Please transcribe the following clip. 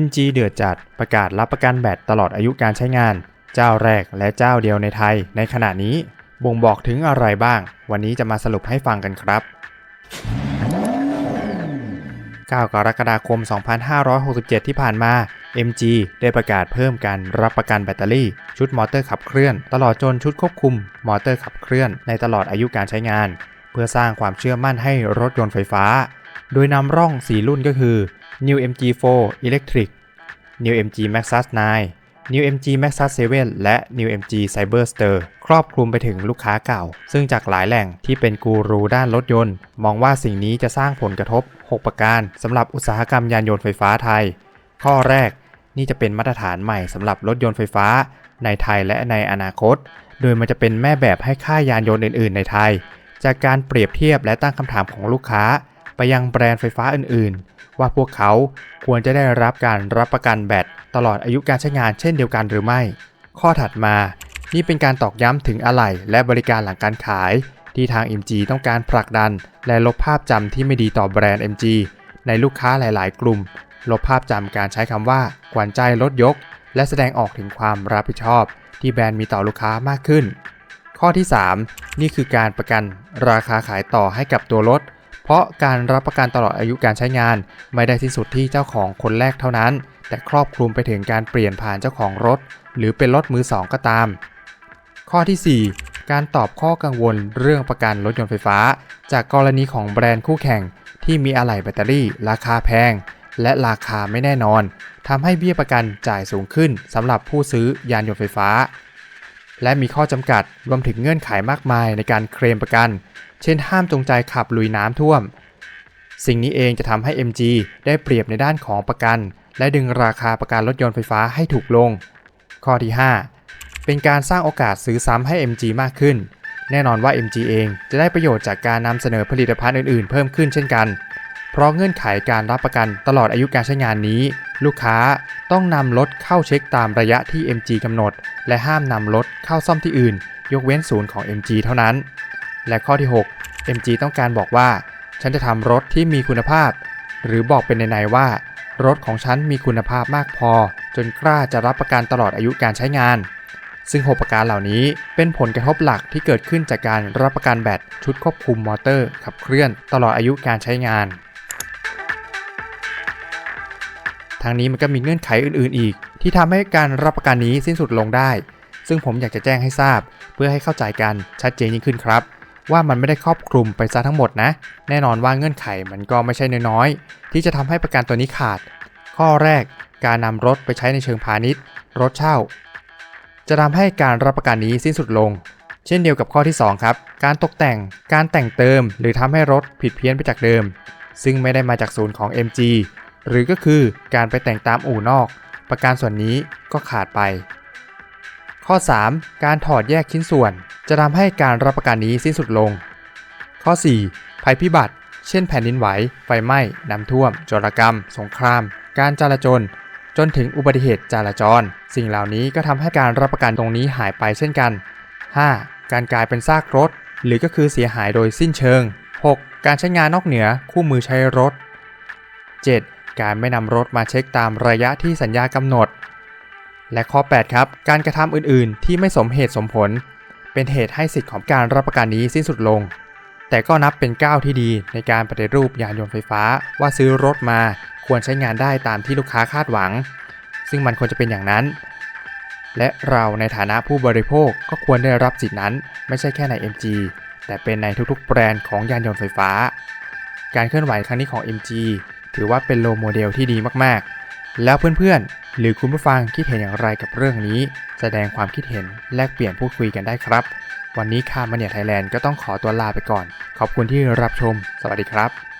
MG เดือดจัดประกาศรับประกันแบตตลอดอายุการใช้งาน เจ้าแรกและเจ้าเดียวในไทย ในขณะนี้บ่งบอกถึงอะไรบ้าง วันนี้จะมาสรุปให้ฟังกันครับ 9 กรกฎาคม 2567 ที่ผ่านมา MG ได้ประกาศเพิ่มการรับประกันแบตเตอรี่ ชุดมอเตอร์ขับเคลื่อน ตลอดจนชุดควบคุมมอเตอร์ขับเคลื่อนในตลอดอายุการใช้งาน เพื่อสร้างความเชื่อมั่นให้รถยนต์ไฟฟ้า โดยนำร่อง 4 รุ่นก็คือ New MG4 Electric New MG Maxus 9 New MG Maxus 7 และ New MG Cyberster ครอบคลุมไปถึงลูกค้าเก่า ซึ่งจากหลายแหล่งที่เป็นกูรูด้านรถยนต์ มองว่าสิ่งนี้จะสร้างผลกระทบ 6 ประการสำหรับอุตสาหกรรมยานยนต์ไฟฟ้าไทย ข้อแรกนี่จะเป็นมาตรฐานใหม่สำหรับรถยนต์ไฟฟ้า ในไทยและในอนาคต โดยมันจะเป็นแม่แบบให้ค่ายยานยนต์อื่น ๆ ในไทย จากการเปรียบเทียบและตั้งคำถามของลูกค้า ยังแบรนด์ไฟฟ้าอื่นๆ ว่าพวกเขาควรจะได้รับการรับประกันแบตตลอดอายุการใช้งานเช่นเดียวกันหรือไม่ ข้อถัดมา นี่เป็นการตอกย้ำถึงอะไหล่และบริการหลังการขาย ที่ทาง MG ต้องการผลักดัน และลบภาพจำที่ไม่ดีต่อแบรนด์ MG ในลูกค้าหลาย ๆ กลุ่ม ลบภาพจำการใช้คำว่าขวัญใจลดยก และแสดงออกถึงความรับผิดชอบ ที่แบรนด์มีต่อลูกค้ามากขึ้น ข้อที่ 3 นี่คือการประกันราคาขายต่อให้กับตัวรถ เพราะการรับประกันตลอดอายุการใช้งาน ไม่ได้สิ้นสุดที่เจ้าของคนแรกเท่านั้น แต่ครอบคลุมไปถึงการเปลี่ยนผ่านเจ้าของรถ หรือเป็นรถมือสองก็ตาม ข้อที่ 4 การตอบข้อกังวลเรื่องประกันรถยนต์ไฟฟ้า จากกรณีของแบรนด์คู่แข่ง ที่มีอะไหล่แบตเตอรี่ ราคาแพง และราคาไม่แน่นอนทำให้เบี้ยประกันจ่ายสูงขึ้นสำหรับผู้ซื้อยานยนต์ไฟฟ้า และมีข้อจำกัดรวมถึงเงื่อนไขมากมายในการเคลมประกัน เช่นห้ามจงใจขับลุยน้ำท่วม สิ่งนี้เองจะทำให้ MG ได้เปรียบในด้านของประกัน และดึงราคาประกันรถยนต์ไฟฟ้าให้ถูกลง ข้อที่ 5 เป็นการสร้างโอกาสซื้อซ้ำให้ MG มากขึ้น แน่นอนว่า MG เองจะได้ประโยชน์จากการนำเสนอผลิตภัณฑ์อื่นๆ เพิ่มขึ้นเช่นกัน เพราะเงื่อนไขการรับประกันตลอดอายุการใช้งานนี้ ลูกค้าต้องนำรถเข้าเช็คตามระยะที่ MG กำหนด และห้ามนำรถเข้าซ่อมที่อื่น ยกเว้นศูนย์ของ MG เท่านั้น และข้อที่ 6 MG ต้องการบอกว่า ฉันจะทำรถที่มีคุณภาพ หรือบอกเป็นในๆว่า รถของฉันมีคุณภาพมากพอ จนกล้าจะรับประกันตลอดอายุการใช้งาน ซึ่ง 6 ประการเหล่านี้เป็นผลกระทบหลักที่เกิดขึ้นจากการรับประกันแบตชุดควบคุมมอเตอร์ขับเคลื่อนตลอดอายุการใช้งาน ทางนี้มันก็มีเงื่อนไขอื่นๆอีก ที่ทำให้การรับประกันนี้สิ้นสุดลงได้ ซึ่งผมอยากจะแจ้งให้ทราบ เพื่อให้เข้าใจกันชัดเจนยิ่งขึ้นครับ ว่ามันไม่ได้ครอบคลุมไปซะทั้งหมดนะ แน่นอนว่าเงื่อนไขมันก็ไม่ใช่น้อยๆ ที่จะทำให้ประกันตัวนี้ขาด ข้อแรกการนำรถไปใช้ในเชิงพาณิชย์ รถเช่า จะทำให้การรับประกันนี้สิ้นสุดลง เช่นเดียวกับข้อที่ 2 ครับ การตกแต่ง การแต่งเติม หรือทำให้รถผิดเพี้ยนไปจากเดิม ซึ่งไม่ได้มาจากศูนย์ของ MG หรือก็คือการไปแต่งตามอู่นอก ประกันส่วนนี้ก็ขาดไป ข้อ 3 การถอดแยกชิ้นส่วน จะทำให้การรับประกันนี้สิ้นสุดลง ข้อ 4 ภัยพิบัติ เช่นแผ่นดินไหว ไฟไหม้ น้ำท่วม โจรกรรม สงคราม การจราจร จนถึงอุบัติเหตุจราจร สิ่งเหล่านี้ก็ทำให้การรับประกันตรงนี้หายไปเช่นกัน 5. การกลายเป็นซากรถ หรือก็คือเสียหายโดยสิ้นเชิง 6. การใช้งานนอกเหนือคู่มือใช้รถ 7. การไม่นำรถมาเช็คตามระยะที่สัญญากำหนด และข้อ 8 ครับ การกระทำอื่นๆ ที่ไม่สมเหตุสมผล เป็นเหตุให้สิทธิ์ของการรับประกันนี้สิ้นสุดลง แต่ก็นับเป็นก้าวที่ดีในการปฏิรูปยานยนต์ไฟฟ้าว่าซื้อรถมาควรใช้งานได้ตามที่ลูกค้าคาดหวัง ซึ่งมันควรจะเป็นอย่างนั้น และเราในฐานะผู้บริโภคก็ควรได้รับสิทธินั้นไม่ใช่แค่ใน MG แต่เป็นในทุกๆ แบรนด์ของยานยนต์ไฟฟ้า การเคลื่อนไหวครั้งนี้ของ MG ถือว่าเป็นโลโมเดลที่ดีมากๆ แล้วเพื่อนๆ หรือคุณผู้ฟังคิดเห็นอย่างไรกับเรื่องนี้ แสดงความคิดเห็นแลกเปลี่ยนพูดคุยกันได้ครับ วันนี้คาร์มาเนียไทยแลนด์ก็ต้องขอตัวลาไปก่อน ขอบคุณที่รับชม สวัสดีครับ